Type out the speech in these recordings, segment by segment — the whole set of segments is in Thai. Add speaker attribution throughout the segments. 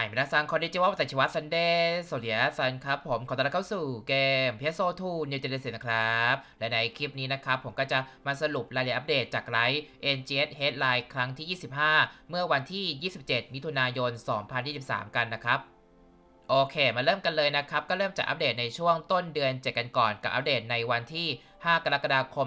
Speaker 1: หายไปนะซังคอนดิจิว่าแต่ชิวัตซันเดย์โซเลียซันครับผมขอต้อนรับเข้าสู่เกมเพียโซทูนิวเจเนเซนนะครับ และในคลิปนี้นะครับ ผมก็จะมาสรุปรายละเอียดอัปเดตจากไลฟ์ NGS Headline ครั้งที่ 25 เมื่อวันที่ 27 มิถุนายน 2023 กันนะครับโอเค มาเริ่มกันเลยนะครับ ก็เริ่มจากอัปเดตในช่วงต้นเดือนเจ็ดกันก่อนกับอัปเดตในวันที่ 5 กรกฎาคม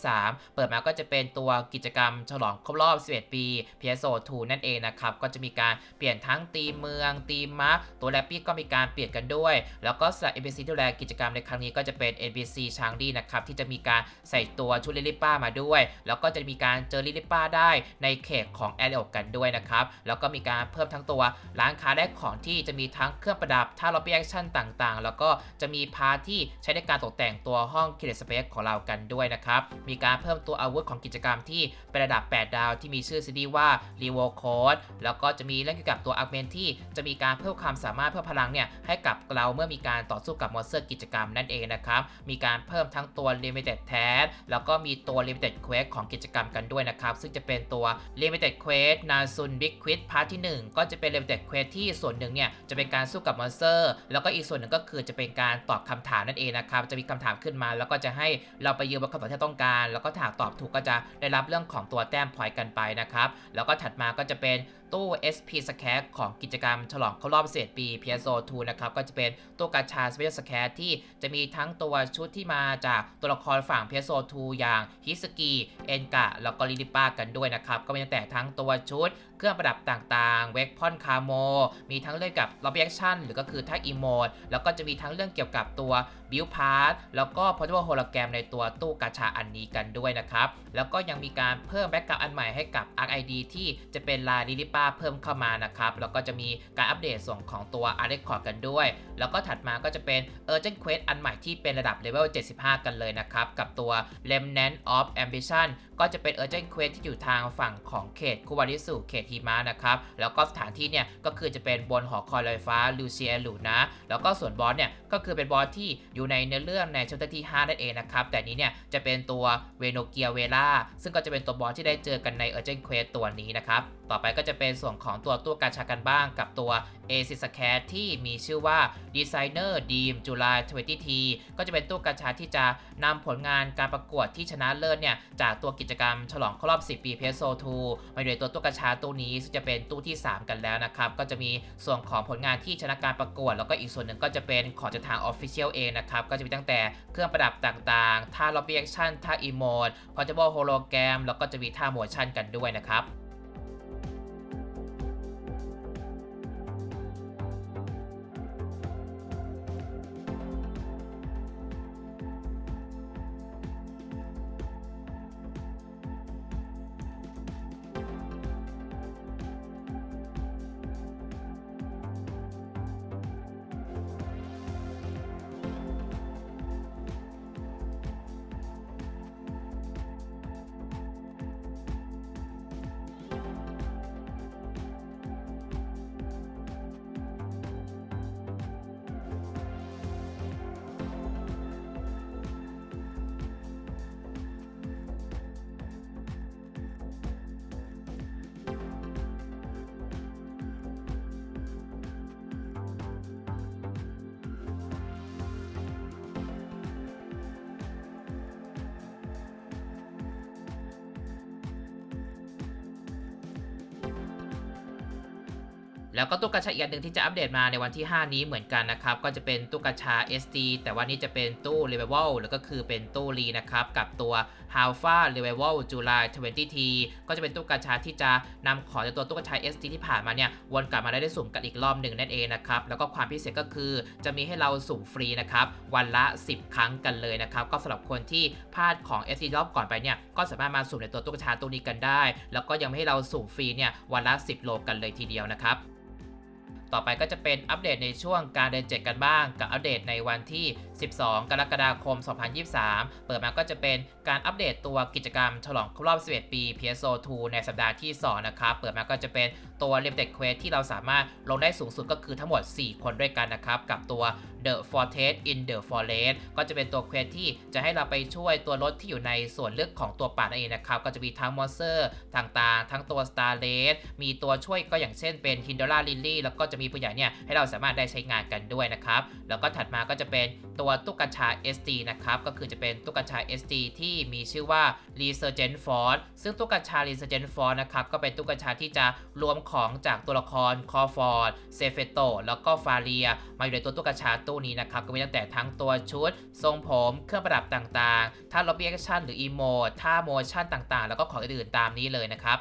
Speaker 1: 2023 เปิดมาก็จะเป็นตัวกิจกรรมฉลองครบรอบ 11 ปี PSO2 นั่นเองนะครับ ก็จะมีการเปลี่ยนทั้งตีเมืองตีมาร์คตัวแรปปี้ก็มีการเปลี่ยนกันด้วย แล้วก็สำหรับ NPC ที่ดูแลกิจกรรมในครั้งนี้ก็จะเป็น NPC ชางดีนะครับ ที่จะมีการใส่ตัวชุดลิลิป้ามาด้วย แล้วก็จะมีการเจอลิลิป้าได้ในเขตของแอ r อ a กันด้วยนะครับ แล้วก็มีการเพิ่มทั้งตัวร้านค้าและของที่จะมีทั้งเครื่องประดับท่าล็อบบี้แอคชั่นต่างๆ แล้วก็จะมีพาร์ทที่ใช้ในการตกแต่งตัวห้องคิเลสเปซของเรากันด้วยนะครับ มีการเพิ่มตัวอาวุธของกิจกรรมที่เป็นระดับ 8 ดาวที่มีชื่อซีดีว่า r e v o c o d e แล้วก็จะมีเรื่องเกี่ยวกับตัวอาร์เมนที่จะมีการเพิ่มความสามารถเพิ่มพลังเนี่ยให้กับเราเมื่อมีการต่อสู้กับมอนสเตอร์กิจกรรมนั่นเองนะครับ มีการเพิ่มทั้งตัว Limited Task แล้วก็มีตัว Limited Quest ของกิจกรรมกันด้วยนะครับ ซึ่งจะเป็นตัว Limited Quest นาซุน Big Quiz พาร์ทที่ 1 ก็จะเป็น Limited Quest ที่ส่วนหนึ่งเนี่ยจะเป็นการสู้กับมอนสเตอร์แล้วก็อีกส่วนหนึ่งก็คือจะเป็นการตอบคำถามนั่นเองนะครับจะมีคำถามขึ้นมา แล้วก็จะให้เราไปยืนบนคำตอบที่ต้องการ แล้วก็ถากตอบถูกก็จะได้รับเรื่องของตัวแต้มพอยต์กันไปนะครับแล้วก็ถัดมาก็จะเป็นตู้ SP s c a t ของกิจกรรมฉลองครบรอบ11ปี PSO2 นะครับก็จะเป็นตู้กาชา Special s c a t ที่จะมีทั้งตัวชุดที่มาจากตัวละครฝั่ง PSO2 อย่างฮิสกิเอนกะแล้วก็ลิลิป้ากันด้วยนะครับก็มีตั้งแต่ทั้งตัวชุด เครื่องประดับต่างๆ เวกพอนคาโม มีทั้งเรื่องกับ l o b b y Action หรือก็คือท่าอีโมด แล้วก็จะมีทั้งเรื่องเกี่ยวกับตัวบิวพาร์ทแล้วก็ Portable Hologram ในตัวตู้กาชาอันนี้กันด้วยนะครับ แล้วก็ยังมีการเพิ่มแบ็กกราวอันใหม่ให้กับ Arc ID ที่จะเป็นลาลิลิป้าเพิ่มเข้ามานะครับ แล้วก็จะมีการอัปเดตส่วนของตัว Art Record กันด้วย แล้วก็ถัดมาก็จะเป็น Urgent Quest อันใหม่ที่เป็นระดับเลเวล75 กันเลยนะครับ กับตัว Remnant of Ambition ก็จะเป็น Urgent Quest ที่อยู่ทางฝั่งของเขตคุวาริสุเขตหิมะนะครับแล้วก็สถานที่เนี่ยก็คือจะเป็นบนหอคอยลอยฟ้าลูเซียลูนะแล้วก็ส่วนบอสเนี่ยก็คือเป็นบอสที่อยู่ในเนื้อเรื่องในชั้นที่ 5 นั่นเองนะครับแต่นี้เนี่ยจะเป็นตัวเวโนเกียเวล่าซึ่งก็จะเป็นตัวบอสที่ได้เจอกันใน Urgent Quest ตัวนี้นะครับ ต่อไปก็จะเป็นส่วนของตัวตู้กาชากันบ้างกับตัว a c i s c a t ที่มีชื่อว่า Designer Dream July 20 t ก็จะเป็นตู้กาชาที่จะนำผลงานการประกวดที่ชนะเลิศเนี่ย จากตัวกิจกรรมฉลองครบรอบ 10 ปี PSO2 มาโดยตัวตู้กาชาตู้นี้ซึ่งจะเป็นตู้ที่ 3 กันแล้วนะครับ ก็จะมีส่วนของผลงานที่ชนะการประกวด แล้วก็อีกส่วนหนึ่งก็จะเป็นของจากทาง Official เองนะครับ ก็จะมีตั้งแต่เครื่องประดับต่างๆท่า Lobby Action ท่า Emote Portable Hologram แล้วก็จะมีท่า Motion กันด้วยนะครับ แล้วก็ตู้กาชาอีกอันหนึ่งที่จะอัปเดตมาในวันที่ 5 นี้เหมือนกันนะครับ ก็จะเป็นตู้กาชา SD แต่ว่านี้จะเป็นตู้ Revival หรือก็คือเป็นตู้รีนะครับ กับตัว h a l f a Revival July 20 t ก็จะเป็นตู้กาชาที่จะนำของจากตัวตู้กาชา SD ที่ผ่านมาเนี่ยวนกลับมาได้ได้สุ่มกันอีกรอบหนึ่งนั่นเองนะครับ แล้วก็ความพิเศษก็คือจะมีให้เราสุ่มฟรีนะครับวันละ 10 ครั้งกันเลยนะครับ ก็สำหรับคนที่พลาดของ SD รอบก่อนไปเนี่ยก็สามารถมาสุ่มในตัวตู้กาชาตู้นี้กันได้ แล้วก็ยังไม่ให้เราสุ่มฟรีเนี่ยวันละ 10 โลกันเลยทีเดียวนะครับ ต่อไปก็จะเป็นอัปเดตในช่วงการเดินเจ็ดกันบ้าง กับอัปเดตในวันที่ 12 กรกฎาคม 2023 เปิดมาก็จะเป็นการอัปเดตตัวกิจกรรมฉลองครบรอบ 11 ปี PSO2 ในสัปดาห์ที่ 2 นะครับ เปิดมาก็จะเป็น ตัว Limited Quest ที่เราสามารถลงได้สูงสุดก็คือทั้งหมด 4 คนด้วยกันนะครับ กับตัว The Fortress in the Forest ก็จะเป็นตัวเควสที่จะให้เราไปช่วยตัวรถที่อยู่ในส่วนลึกของตัวป่านั่นเองนะครับ ก็จะมีทั้งมอนสเตอร์ต่างๆ ทั้งตัว Star r a c e มีตัวช่วยก็อย่างเช่นเป็น h i n d o r a Lily แล้วก็จะมีตัวอย่างเนี่ยให้เราสามารถได้ใช้งานกันด้วยนะครับ แล้วก็ถัดมาก็จะเป็นตัวตุ๊กชา SD นะครับ ก็คือจะเป็นตุ๊กชา SD ที่มีชื่อว่า Resurgent Force ซึ่งตุ๊กชา Resurgent Force นะครับก็เป็นตุ๊กชาที่จะรวมของจากตัวละครคอฟอร์ดเซเฟโตแล้วก็ฟาเรีย มาอยู่ในตัวตุ๊กชาตู้นี้นะครับ ก็มีตั้งแต่ทั้งตัวชุด ทรงผมเครื่องประดับต่างๆ ท่าล็อบบี้แอคชั่นหรืออีโมท่าโมชั่นต่างๆ แล้วก็ของอื่นๆตามนี้เลยนะครับ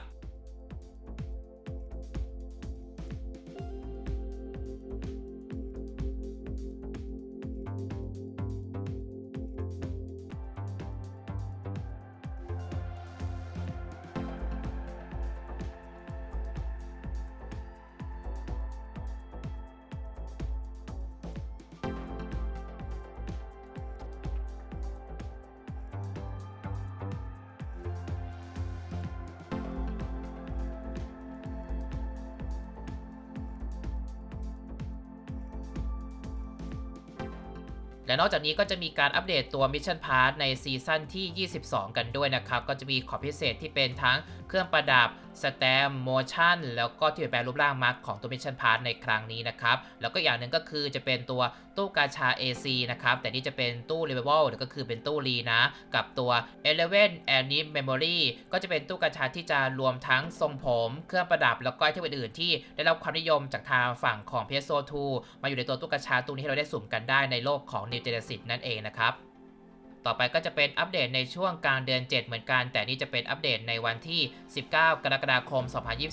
Speaker 1: และนอกจากนี้ก็จะมีการอัปเดตตัว Mission Pass ในซีซั่นที่ 22 กันด้วยนะครับ ก็จะมีขอพิเศษที่เป็นทั้งเครื่องประดับ สแตมโมชั่นแล้วก็ที่เปลี่ยนแปลงรูปร่างมาร์กของตัว Mission Pass ในครั้งนี้นะครับ แล้วก็อย่างหนึ่งก็คือจะเป็นตัวตู้กาชา AC นะครับ แต่นี่จะเป็นตู้ r e v i v a l หรือก็คือเป็นตู้รีนะ กับตัว Eleven a n i m Memory ก็จะเป็นตู้กาชาที่จะรวมทั้งทรงผม เครื่องประดับ แล้วก็ไอเทมอื่นๆที่ได้รับความนิยมจากทางฝั่งของ PS2 มาอยู่ในตัวตู้กาชาตู้นี้ให้เราได้สุ่มกันได้ในโลกของ New Genesis นั่นเองนะครับ ต่อไปก็จะเป็นอัปเดตในช่วงกลางเดือน 7 เหมือนกัน แต่นี่จะเป็นอัปเดตในวันที่ 19 กรกฎาคม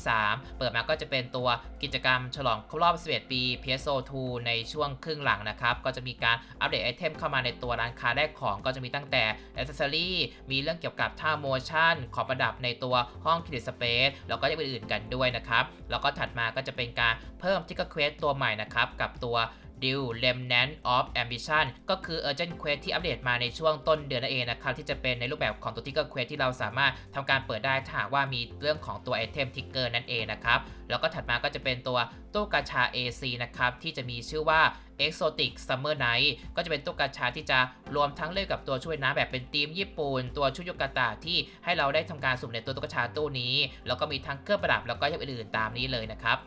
Speaker 1: 2023 เปิดมาก็จะเป็นตัวกิจกรรมฉลองครบรอบ 11 ปี PSO2 ในช่วงครึ่งหลังนะครับ ก็จะมีการอัปเดตไอเทมเข้ามาในตัวร้านค้าแรกของก็จะมีตั้งแต่ a อ c e s s o r y มีเรื่องเกี่ยวกับท่าโมชั่นของประดับในตัวห้องคิดสเปซแล้วก็ยังอื่นๆกันด้วยนะครับ แล้วก็ถัดมาก็จะเป็นการเพิ่มทิกเกอร์เควสตัวใหม่นะครับกับตัว d u Remnant of Ambition ก็คือ Urgent Quest ที่อัปเดตมาในช่วงต้นเดือนนั่นเองนะครับที่จะเป็นในรูปแบบของตัว Ticker Quest ที่เราสามารถทำการเปิดได้ถ้าหากว่ามีเรื่องของตัวไอเทม Ticker นั่นเองนะครับแล้วก็ถัดมาก็จะเป็นตัวตู้กาชา AC นะครับที่จะมีชื่อว่า Exotic Summer Night ก็จะเป็นตู้กาชาที่จะรวมทั้งเล่นกับตัวช่วยน้ำแบบเป็นทีมญี่ปุ่น ตัวชุดโยกาตะที่ให้เราได้ทำการสุ่มในตัวตู้กาชาตู้นี้ แล้วก็มีทั้งเครื่องประดับแล้วก็อย่างอื่นๆตามนี้เลยนะครับ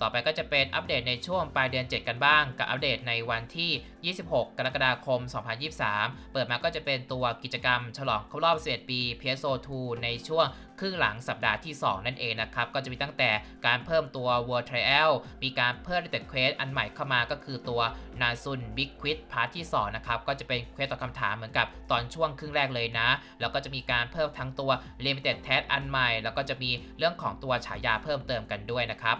Speaker 1: ต่อไปก็จะเป็นอัปเดตในช่วงปลายเดือน 7 กันบ้าง กับอัปเดตในวันที่ 26 กรกฎาคม 2023 เปิดมาก็จะเป็นตัวกิจกรรม ฉลองครบรอบ 11 ปี PSO2 ในช่วงครึ่งหลังสัปดาห์ที่ 2 นั่นเองนะครับ ก็จะมีตั้งแต่การเพิ่มตัว World Trial มีการเพิ่ม Limited Quest อันใหม่เข้ามาก็คือตัว นาซุน Big Quiz พาร์ทที่ 2 นะครับ ก็จะเป็นเควสตอบคำถามเหมือนกับตอนช่วงครึ่งแรกเลยนะ แล้วก็จะมีการเพิ่มทั้งตัว Limited Test อันใหม่ แล้วก็จะมีเรื่องของตัวฉายาเพิ่มเติมกันด้วยนะครับ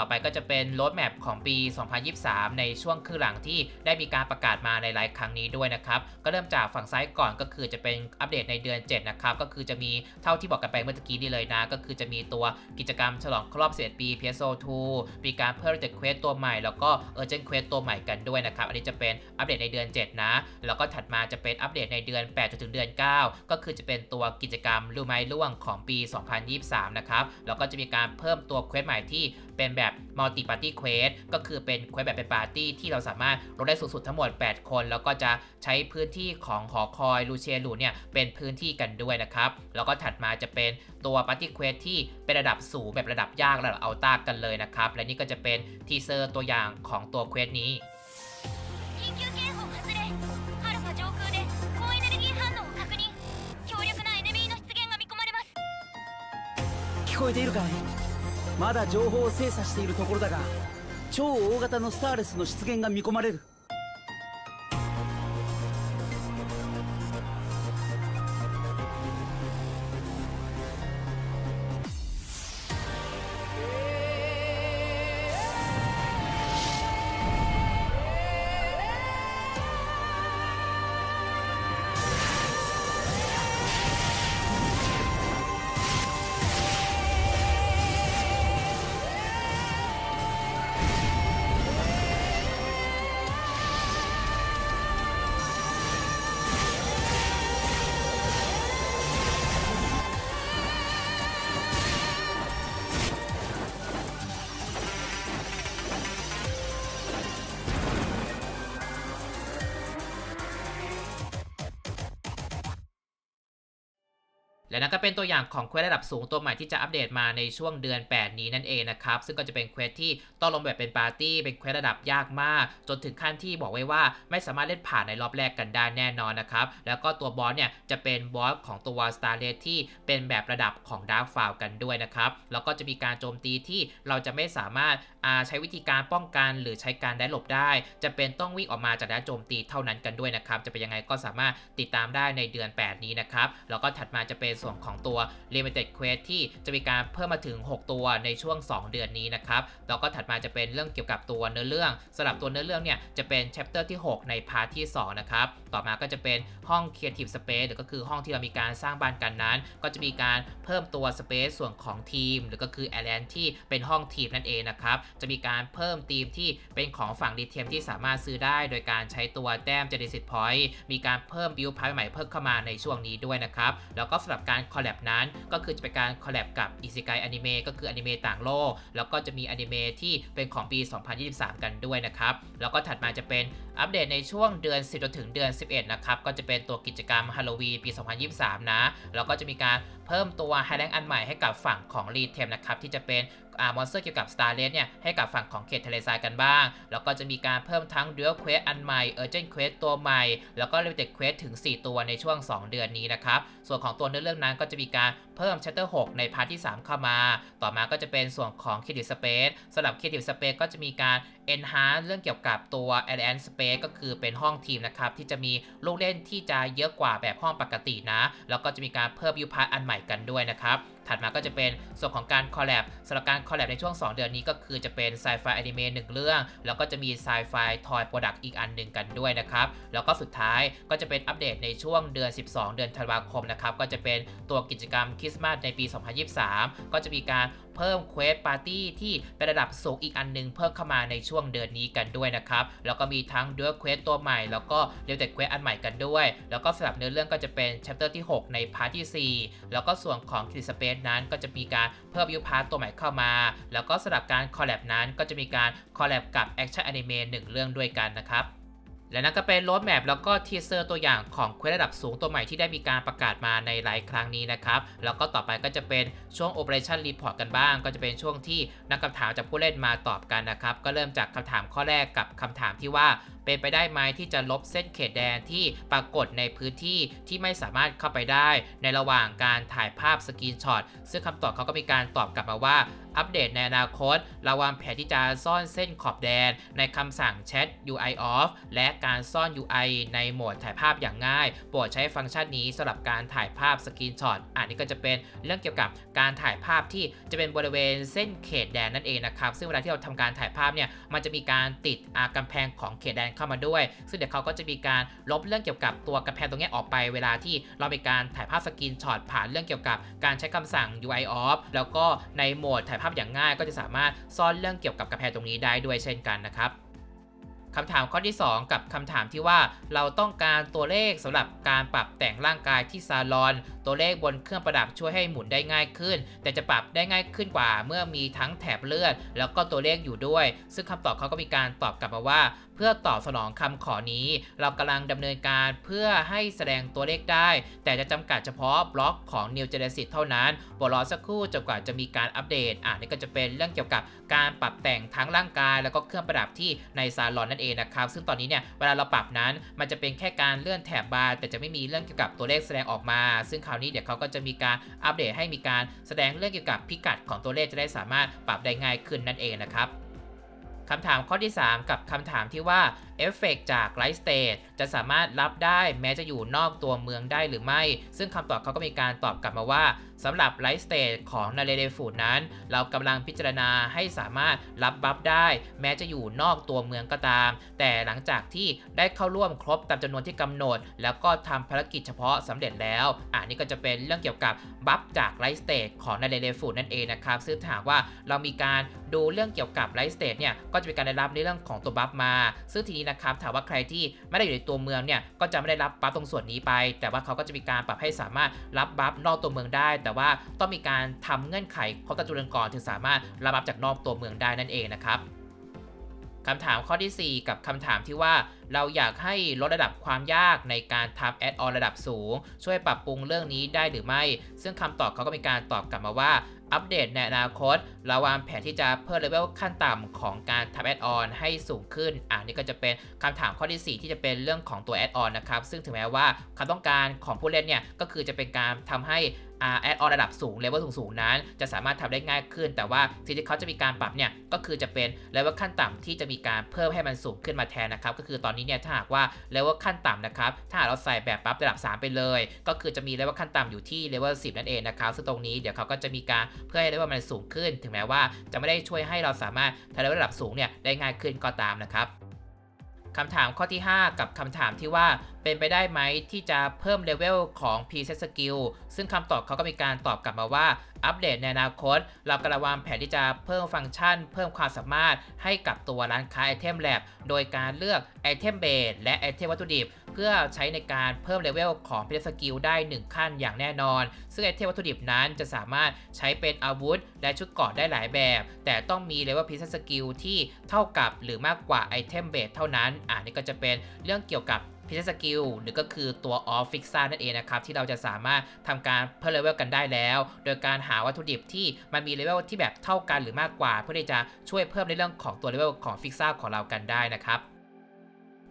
Speaker 1: ต่อไปก็จะเป็นโรดแมพของปี 2023 ในช่วงครึ่งหลังที่ได้มีการประกาศมาในหลายครั้งนี้ด้วยนะครับก็เริ่มจากฝั่งซ้ายก่อนก็คือจะเป็นอัปเดตในเดือน 7 นะครับ ก็คือจะมีเท่าที่บอกกันไปเมื่อกี้นี่เลยนะ ก็คือจะมีตัวกิจกรรมฉลองครบ11ปี PSO 2 มีการเพิ่มเดอะเควสตัวใหม่ แล้วก็ Urgent Quest ตัวใหม่กันด้วยนะครับ อันนี้จะเป็นอัปเดตในเดือน 7 นะ แล้วก็ถัดมาจะเป็นอัปเดตในเดือน 8 จนถึงเดือน 9 ก็คือจะเป็นตัวกิจกรรมรู้ไหมล่วงของปี 2023 นะครับ แล้วก็จะมีการเพิ่มตัวเควสใหม่ที่เป็นแบMulti Party Quest ก็คือเป็นเควสแบบเป็นปาร์ตี้ที่เราสามารถลงได้สูงสุดทั้งหมด 8 คน แล้วก็จะใช้พื้นที่ของหอคอยลูเชียรูเนี่ยเป็นพื้นที่กันด้วยนะครับ แล้วก็ถัดมาจะเป็นตัว Party Quest ที่เป็นระดับสูงแบบระดับยากระดับอัลต้ากันเลยนะครับ และนี่ก็จะเป็นทีเซอร์ตัวอย่างของตัวเควสนี้
Speaker 2: 緊急警報発令アルファ上空で高エネルギー反応を確認強力なエネミーの出現が見込まれます
Speaker 3: 聞こえているかい まだ情報を精査しているところだが超大型のスターレスの出現が見込まれる「
Speaker 1: และนั่นก็เป็นตัวอย่างของเควสระดับสูงตัวใหม่ที่จะอัปเดตมาในช่วงเดือน 8 นี้นั่นเองนะครับ ซึ่งก็จะเป็นเควสที่ต้องลงแบบเป็นปาร์ตี้ เป็นเควสระดับยากมาก จนถึงขั้นที่บอกไว้ว่าไม่สามารถเล่นผ่านในรอบแรกกันได้แน่นอนนะครับ แล้วก็ตัวบอสเนี่ยจะเป็นบอสของตัว Star r a ที่เป็นแบบระดับของ Dark f a l กันด้วยนะครับ แล้วก็จะมีการโจมตีที่เราจะไม่สามารถใช้วิธีการป้องกันหรือใช้การได้หลบได้ จะเป็นต้องวิ่งออกมาจากด้านโจมตีเท่านั้นกันด้วยนะครับ จะเป็นยังไงก็สามารถติดตามได้ในเดือน 8 นี้นะครับ แล้วก็ถัดมาจะเป็นส่วนของตัว Limited Quest ที่จะมีการเพิ่มมาถึง 6 ตัวในช่วง 2 เดือนนี้นะครับ แล้วก็ถัดมาจะเป็นเรื่องเกี่ยวกับตัวเนื้อเรื่องสำหรับตัวเนื้อเรื่องเนี่ยจะเป็น chapter ที่ 6 ในพาร์ทที่ 2 นะครับ ต่อมาก็จะเป็นห้อง Creative Space หรือก็คือห้องที่เรามีการสร้างบ้านกันนั้น ก็จะมีการเพิ่มตัว Space ส่วนของทีม หรือก็คือ a l l i a n ที่เป็นห้องทีมนั่นเองนะครับจะมีการเพิ่มทีมที่เป็นของฝั่งดีเทมที่สามารถซื้อได้ โดยการใช้ตัวแต้ม Genesis Point มีการเพิ่ม Build Point ใหม่เพิ่มเข้ามาในช่วงนี้ด้วยนะครับ แล้วก็สำหรับการคอลแลบนั้น ก็คือจะเป็นการคอลแลบกับ i s i k a i Anime ก็คืออนิเมะต่างโลก แล้วก็จะมีอนิเมะที่เป็นของปี 2023 กันด้วยนะครับ แล้วก็ถัดมาจะเป็นอัปเดตในช่วงเดือน 10จนถึงเดือน 11 นะครับ ก็จะเป็นตัวกิจกรรมฮาโลวีนปี 2023 นะ แล้วก็จะมีการเพิ่มตัวไฮแลงอันใหม่ให้กับฝั่งของรีเทมนะครับที่จะเป็นมอนสเตอร์เกี่ยวกับ Star r a เนี่ยให้กับฝั่งของเขตทะเลทรายกันบ้าง แล้วก็จะมีการเพิ่มทั้ง Dual Quest อันใหม่ Urgent Quest ตัวใหม่ แล้วก็ Limited Quest ถึง 4 ตัวในช่วง 2 เดือนนี้นะครับ ส่วนของตัวเนื้อเรื่องนั้นก็จะมีการเพิ่ม Chapter 6ในพาร์ทที่ 3 เข้ามา ต่อมาก็จะเป็นส่วนของ Creative Space สำหรับ Creative Space ก็จะมีการ enhance เรื่องเกี่ยวกับตัว Alliance Space ก็คือเป็นห้องทีมนะครับที่จะมีลูกเล่นที่จะเยอะกว่าแบบห้องปกตินะ แล้วก็จะมีการเพิ่มยูพาร์ทอันใหม่กันด้วยนะครับถัดมาก็จะเป็นส่วนของการคอลแลบสำหรับการคอลแลบในช่วง 2 เดือนนี้ก็คือจะเป็นไซไฟอนิเมะหนึ่งเรื่อง แล้วก็จะมีไซไฟทอยโปรดักต์อีกอันหนึ่งกันด้วยนะครับ แล้วก็สุดท้ายก็จะเป็นอัปเดตในช่วงเดือน 12 เดือนธันวาคมนะครับ ก็จะเป็นตัวกิจกรรมคริสต์มาสในปี 2023 ก็จะมีการ เพิ่มเควสปาร์ตี้ที่เป็นระดับสูงอีกอันหนึงเพิ่มเข้ามาในช่วงเดือนนี้กันด้วยนะครับ แล้วก็มีทั้งด้วยเควสตัวใหม่ แล้วก็เรียลเต็ดเควสอันใหม่กันด้วย แล้วก็สำหรับเนื้อเรื่องก็จะเป็นแชปเตอร์ที่ 6 ในพาร์ทที่ 4 แล้วก็ส่วนของคริสเปซนั้นก็จะมีการเพิ่มยูพาร์ทตัวใหม่เข้ามา แล้วก็สำหรับการคอลแลบนั้นก็จะมีการคอลแลบกับแอคชั่นอนิเมะหนึ่งเรื่องด้วยกันนะครับ และนั่นก็เป็นโรดแมพแล้วก็ทีเซอร์ตัวอย่างของเควสระดับสูงตัวใหม่ที่ได้มีการประกาศมาในหลายครั้งนี้นะครับ แล้วก็ต่อไปก็จะเป็นช่วง Operation Report กันบ้าง ก็จะเป็นช่วงที่นักคำถามจากผู้เล่นมาตอบกันนะครับ ก็เริ่มจากคำถามข้อแรกกับคำถามที่ว่าเป็นไปได้ไหมที่จะลบเส้นเขตแดนที่ปรากฏในพื้นที่ที่ไม่สามารถเข้าไปได้ ในระหว่างการถ่ายภาพสกรีนช็อตซึ่งคำตอบเขาก็มีการตอบกลับมาว่า อัปเดตในอนาคตเราวางแผนที่จะซ่อนเส้นขอบแดน ในคำสั่ง chat UI off และการซ่อน UI ในโหมดถ่ายภาพอย่างง่าย โปรดใช้ฟังก์ชันนี้สำหรับการถ่ายภาพสกรีนช็อตอันนี้ก็จะเป็นเรื่องเกี่ยวกับการถ่ายภาพที่จะเป็นบริเวณเส้นเขตแดนนั่นเองนะครับ ซึ่งเวลาที่เราทำการถ่ายภาพเนี่ยมันจะมีการติดอากำแพงของเขตแดนเข้ามาด้วย ซึ่งเดี๋ยวเขาก็จะมีการลบเรื่องเกี่ยวกับตัวกำแพงตรงนี้ออกไปเวลาที่เรามีการถ่ายภาพสกรีนช็อตผ่านเรื่องเกี่ยวกับการใช้คำสั่ง UI off แล้วก็ในโหมดถ่ายภาพอย่างง่ายก็จะสามารถซ่อนเรื่องเกี่ยวกับกำแพงตรงนี้ได้ด้วยเช่นกันนะครับคำถามข้อที่ 2 กับคำถามที่ว่าเราต้องการตัวเลขสำหรับการปรับแต่งร่างกายที่ซาลอน ตัวเลขบนเครื่องประดับช่วยให้หมุนได้ง่ายขึ้น แต่จะปรับได้ง่ายขึ้นกว่า เมื่อมีทั้งแถบเลือด แล้วก็ตัวเลขอยู่ด้วย ซึ่งคำตอบเขาก็มีการตอบกลับมาว่า พื่อตอบสนองคำขอนี้ เรากำลังดำเนินการเพื่อให้แสดงตัวเลขได้ แต่จะจำกัดเฉพาะบล็อกของ New Genesis เท่านั้นโปรดรอสักครู่จนกว่าจะมีการอัปเดตอ่านี่ก็จะเป็นเรื่องเกี่ยวกับการปรับแต่งทั้งร่างกาย แล้วก็เครื่องประดับที่ในซาลอนนั่นเองนะครับ ซึ่งตอนนี้เนี่ยเวลาเราปรับนั้น มันจะเป็นแค่การเลื่อนแถบบาร์แต่จะไม่มีเรื่องเกี่ยวกับตัวเลขแสดงออกมา ซึ่งคราวนี้เดี๋ยวเขาก็จะมีการอัปเดตให้มีการแสดงเรื่องเกี่ยวกับพิกัดของตัวเลขจะได้สามารถปรับได้ง่ายขึ้นนั่นเองนะครับ คำถามข้อที่ 3 กับคำถามที่ว่า เอฟเฟกจากไลท์สเตทจะสามารถรับได้แม้จะอยู่นอกตัวเมืองได้หรือไม่ ซึ่งคำตอบเขาก็มีการตอบกลับมาว่าสำหรับไลท์สเตทของนาเรเดฟูดนั้น เรากำลังพิจารณาให้สามารถรับบัฟได้ แม้จะอยู่นอกตัวเมืองก็ตาม แต่หลังจากที่ได้เข้าร่วมครบตามจำนวนที่กำหนด แล้วก็ทำภารกิจเฉพาะสำเร็จแล้วอ่านี่ก็จะเป็นเรื่องเกี่ยวกับบัฟจากไลท์สเตทของนาเรเดฟูดนั่นเองนะครับซึ่งถาหากว่าเรามีการดูเรื่องเกี่ยวกับไลท์สเตทเนี่ยก็จะมีการได้รับในเรื่องของตัวบัฟมา ซึ่งทีนี้นะครับถามว่าใครที่ไม่ได้อยู่ในตัวเมืองเนี่ยก็จะไม่ได้รับบัฟตรงส่วนนี้ไป แต่ว่าเขาก็จะมีการปรับให้สามารถรับบัฟนอกตัวเมืองได้ แต่ว่าต้องมีการทำเงื่อนไขครบตามจำนวนก่อนถึงสามารถรับบัฟจากนอกตัวเมืองได้นั่นเองนะครับ คำถามข้อทีสี่ 4 กับคำถามที่ว่า เราอยากให้ลดระดับความยากในการทำแอดออนระดับสูง ช่วยปรับปรุงเรื่องนี้ได้หรือไม่ ซึ่งคำตอบเขาก็มีการตอบกลับมาว่า อัปเดตในอนาคต เราวางแผนที่จะเพิ่มเลเวลขั้นต่ำของการทำแอดออนให้สูงขึ้น อ่านี่ก็จะเป็นคำถามข้อที่ 4 ที่จะเป็นเรื่องของตัวแอดออนนะครับ ซึ่งถึงแม้ว่าความต้องการของผู้เล่นเนี่ยก็คือจะเป็นการทำให้ แอดออนระดับสูงเลเวลสูงๆนั้น จะสามารถทำได้ง่ายขึ้น แต่ว่าสิ่งที่เขาจะมีการปรับเนี่ยก็คือจะเป็นเลเวลขั้นต่ำที่จะมีการเพิ่มให้มันสูงขึ้นมาแทนนะครับก็คือตอนนี้เนี่ยถ้าหากว่าเลเวลขั้นต่ำนะครับถ้าเราใส่แบบปรับระดับ 3 ไปเลย ก็คือจะมีเลเวลขั้นต่ำอยู่ที่เลเวล10 นั่นเองนะครับซึ่งตรงนี้เดี๋ยวเขาก็จะมีการเพื่อให้เลเวลมันสูงขึ้น ถึงแม้ว่าจะไม่ได้ช่วยให้เราสามารถทำเลเวลระดับสูงเนี่ยได้ง่ายขึ้นก็ตามนะครับคำถามข้อที่ 5 กับคำถามที่ว่าเป็นไปได้ไหมที่จะเพิ่มเลเวลของ Preset Skill ซึ่งคำตอบเขาก็มีการตอบกลับมาว่า อัปเดตในอนาคต เรากำลังวางแผนที่จะเพิ่มฟังก์ชัน เพิ่มความสามารถให้กับตัวร้านค้าไอเทมแลบโดยการเลือกไอเทมเบสและไอเทมวัตถุดิบ เพื่อใช้ในการเพิ่มเลเวลของ Preset Skill ได้ 1 ขั้นอย่างแน่นอน ซึ่งไอเทมวัตถุดิบนั้นจะสามารถใช้เป็นอาวุธ และชุดเกราะได้หลายแบบ แต่ต้องมีเลเวล Preset Skill ที่เท่ากับหรือมากกว่าไอเทมเบสเท่านั้น อ่านี่ก็จะเป็นเรื่องเกี่ยวกับ พิเศษสกิลหรือก็คือตัวออฟฟิกซ่านั่นเองนะครับที่เราจะสามารถทำการเพิ่มเลเวลกันได้แล้ว โดยการหาวัตถุดิบที่มันมีเลเวลที่แบบเท่ากันหรือมากกว่า เพื่อที่จะช่วยเพิ่มในเรื่องของตัวเลเวลของฟิกซ่าของเรากันได้นะครับ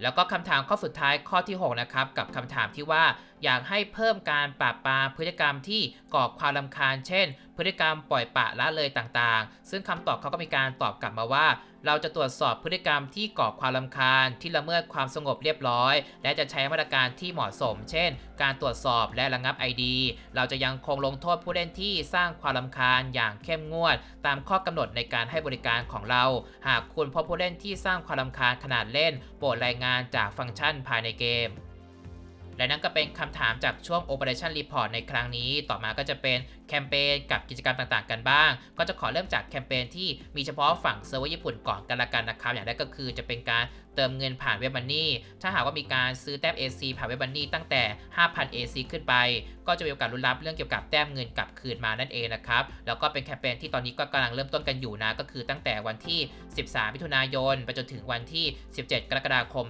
Speaker 1: แล้วก็คำถามข้อสุดท้ายข้อที่ 6 นะครับ กับคำถามที่ว่า อยากให้เพิ่มการปราบปรามพฤติกรรมที่ก่อความรำคาญ เช่น พฤติกรรมปล่อยปะละเลยต่างๆ ซึ่งคำตอบเขาก็มีการตอบกลับมาว่า เราจะตรวจสอบพฤติกรรมที่ก่อความลำคาญที่ละเมิดความสงบเรียบร้อย และจะใช้มาตรการที่เหมาะสม เช่น การตรวจสอบและระงับ ID เราจะยังคงลงโทษผู้เล่นที่สร้างความลำคาญอย่างเข้มงวด ตามข้อกำหนดในการให้บริการของเรา หากคุณพบผู้เล่นที่สร้างความลำคาญขนาดเล่น โปรดรายงานจากฟังก์ชันภายในเกม และนั่นก็เป็นคำถามจากช่วง Operation Report ในครั้งนี้ ต่อมาก็จะเป็นแคมเปญกับกิจกรรมต่างๆ กันบ้าง ก็จะขอเริ่มจากแคมเปญที่มีเฉพาะฝั่งเซิร์ฟเวอร์ญี่ปุ่นก่อนกันละกันนะครับ อย่างแรกก็คือจะเป็นการ เติมเงินผ่านเว็บมันนี่ถ้าหากว่ามีการซื้อแต้ม AC ผ่านเว็บมันนี่ตั้งแต่ 5,000 AC ขึ้นไป ก็จะมีโอกาสลุ้นรับเรื่องเกี่ยวกับแต้มเงินกลับคืนมานั่นเองนะครับ แล้วก็เป็นแคมเปญที่ตอนนี้ก็กำลังเริ่มต้นกันอยู่นะ ก็คือตั้งแต่วันที่ 13 มิถุนายน ไปจนถึงวันที่ 17 กรกฎาคม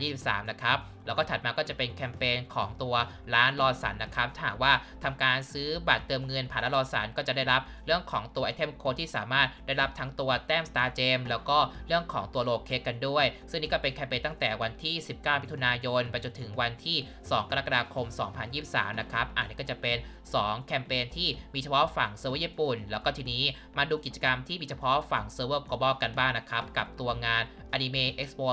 Speaker 1: 2023 นะครับ แล้วก็ถัดมาก็จะเป็นแคมเปญของตัวร้านรอสันนะครับ ถ้าหากว่าทำการซื้อบัตรเติมเงินผ่านร้านรอสันก็จะได้รับเรื่องของตัวไอเทมโค้ดที่สามารถได้รับทั้งตัวแต้ม Star Gem แล้วก็เรื่องของตัวโลเคกกันด้วย ซึ่งนี่ก็เป็นแคมเปญตั้งแต่วันที่ 19มิถุนายน ไปจนถึงวันที่ 2 กรกฎาคม 2023 นะครับอันนี้ก็จะเป็น 2 แคมเปญที่มีเฉพาะฝั่งเซิร์ฟเวอร์ญี่ปุ่น แล้วก็ทีนี้มาดูกิจกรรมที่มีเฉพาะฝั่งเซิร์ฟเวอร์กลบอลกันบ้างนะครับ กับตัวงาน Anime Expo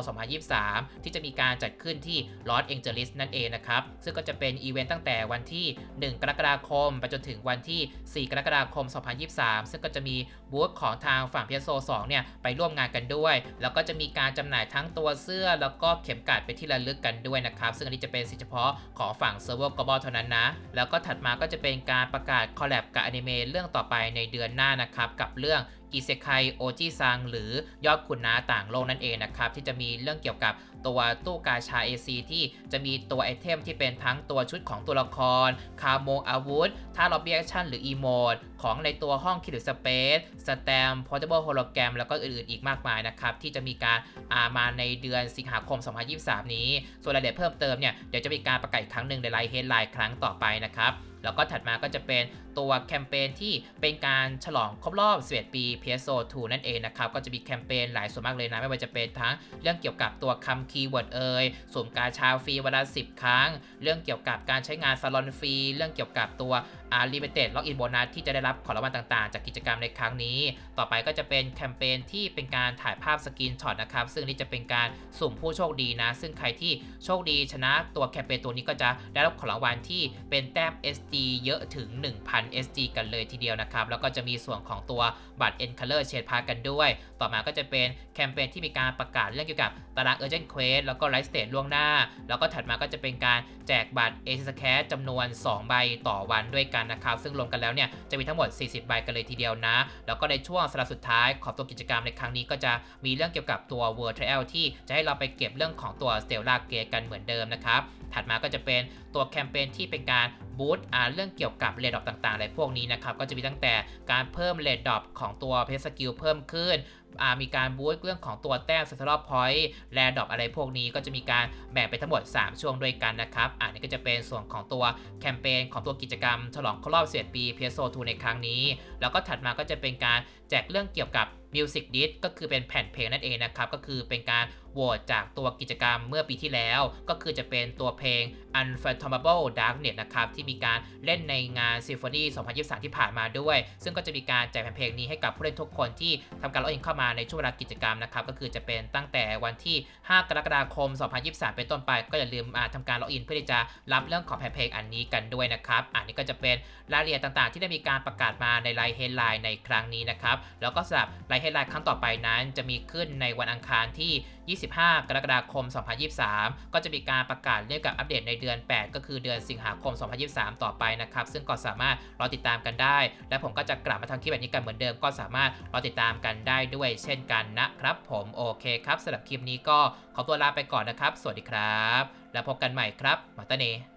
Speaker 1: 2023 ที่จะมีการจัดขึ้นที่ลอสแองเจลิสนั่นเองนะครับ ซึ่งก็จะเป็นอีเวนต์ตั้งแต่วันที่ 1 กรกฎาคม ไปจนถึงวันที่ 4 กรกฎาคม 2023 ซึ่งก็จะมีบูธของทางฝั่ง PSO 2เนี่ยไปร่วมงานกันด้วย แล้วก็จะมีการจำหน่ายทั้งตัวเสื้อ แล้วก็เข็มกลัดเป็นที่ระลึกกันด้วยนะครับ ซึ่งอันนี้จะเป็นสิทธิเฉพาะของฝั่งเซิร์ฟเวอร์ global เท่านั้นนะ แล้วก็ถัดมาก็จะเป็นการประกาศคอลแลบกับอนิเมะเรื่องต่อไปในเดือนหน้านะครับกับเรื่อง อิเซไคโอจิซังหรือยอดขุนนาต่างโลกนั่นเองนะครับ ที่จะมีเรื่องเกี่ยวกับตัวตู้กาชาเอซีที่จะมีตัวไอเทมที่เป็นทั้งตัวชุดของตัวละคร คาโมอาวุธท่าล็อบบี้แอคชั่นหรืออีโมด ของในตัวห้องคิดหรือสเปซสแตมพอร์ตเบิลโฮโลแกรมแล้วก็อื่นๆอีกมากมายนะครับที่จะมีการอามาในเดือนสิงหาคม 2023 นี้ ส่วนรายละเอียดเพิ่มเติมเนี่ยเดี๋ยวจะมีการประกาศอีกครั้งหนึ่งในไลฟ์เฮดไลน์ครั้งต่อไปนะครับแล้วก็ถัดมาก็จะเป็นตัวแคมเปญที่เป็นการฉลองครบรอบ 11 ปี PSO 2 นั่นเองนะครับ ก็จะมีแคมเปญหลายส่วนมากเลยนะ ไม่ว่าจะเป็นทั้งเรื่องเกี่ยวกับตัวคำคีย์เวิร์ดเอ่ยสุ่มกาชาฟรีวันละ 10 ครั้ง เรื่องเกี่ยวกับการใช้งานซาลอนฟรี เรื่องเกี่ยวกับตัว อาลิมิเต็ดล็อกอินโบนัสที่จะได้รับของรางวัลต่างๆ จากกิจกรรมในครั้งนี้ ต่อไปก็จะเป็นแคมเปญที่เป็นการถ่ายภาพสกรีนช็อตนะครับ ซึ่งนี่จะเป็นการสุ่มผู้โชคดีนะ ซึ่งใครที่โชคดีชนะตัวแคมเปญตัวนี้ก็จะได้รับของรางวัลที่เป็นแต้ม SD เยอะถึง 1,000 SD กันเลยทีเดียวนะครับ แล้วก็จะมีส่วนของตัวบัตร N Color Shade Pass กันด้วย ต่อมาก็จะเป็นแคมเปญที่มีการประกาศเรื่องเกี่ยวกับตาราง Urgent Quest แล้วก็ Live Stage ล่วงหน้า แล้วก็ถัดมาก็จะเป็นการแจกบัตร a c s c a t จำนวน 2 ใบต่อวันด้วยกันนะครับ ซึ่งรวมกันแล้วเนี่ยจะมีทั้งหมด 40 ใบกันเลยทีเดียวนะ แล้วก็ในช่วงสลับสุดท้ายของตัวกิจกรรมในครั้งนี้ก็จะมีเรื่องเกี่ยวกับตัว World Trial ที่จะให้เราไปเก็บเรื่องของตัว Stella Gate กันเหมือนเดิมนะครับ ถัดมาก็จะเป็นตัวแคมเปญที่เป็นการบูตอ่าเรื่องเกี่ยวกับเรดดอปต่างๆอะไรพวกนี้นะครับก็จะมีตั้งแต่การเพิ่มเรดดอปของตัวเพสกิลเพิ่มขึ้น มีการบูตเรื่องของตัวแต้มสตอร์พอยต์แรดดอปอะไรพวกนี้ก็จะมีการแบ่งไปทั้งหมด 3 ช่วงด้วยกันนะครับ อันนี้ก็จะเป็นส่วนของตัวแคมเปญของตัวกิจกรรม ฉลองครบรอบ11ปี PSO 2 ในครั้งนี้ แล้วก็ถัดมาก็จะเป็นการแจกเรื่องเกี่ยวกับ Music d i s ก็คือเป็นแผ่นเพลงนั่นเองนะครับ ก็คือเป็นการโหวตจากตัวกิจกรรมเมื่อปีที่แล้ว ก็คือจะเป็นตัวเพลง Unfathomable Darkness นะครับ ที่มีการเล่นในงาน Symphony 2023 ที่ผ่านมาด้วย ซึ่งก็จะมีการแจกแผ่นเพลงนี้ให้กับผู้เล่นทุกคนที่ทำการล็อกอินเข้ามาในช่วงเวลากิจกรรมนะครับ ก็คือจะเป็นตั้งแต่วันที่ 5 กรกฎาคม 2023 เป็นต้นไป ก็อย่าลืมอ่าทำการล็อกอินเพื่อที่จะรับเรื่องของแผ่นเพลงอันนี้กันด้วยนะครับอันนี้ก็จะเป็นรายละเอียดต่างๆ ที่ได้มีการประกาศมาในไลน์เฮดไลน์ในครั้งนี้นะครับแล้วก็สำหรับไลน์เฮดไลน์ครั้งต่อไปนั้นจะมีขึ้นในวันอังคารที่ 25 กรกฎาคม 2023 ก็จะมีการประกาศเรื่องกับอัปเดตในเดือน 8 ก็คือเดือนสิงหาคม 2023 ต่อไปนะครับ ซึ่งก็สามารถรอติดตามกันได้ และผมก็จะกลับมาทำคลิปแบบนี้กันเหมือนเดิม ก็สามารถรอติดตามกันได้ด้วยเช่นกันนะครับ ผมโอเคครับสำหรับคลิปนี้ก็ขอตัวลาไปก่อนนะครับ สวัสดีครับ แล้วพบกันใหม่ครับมาตเน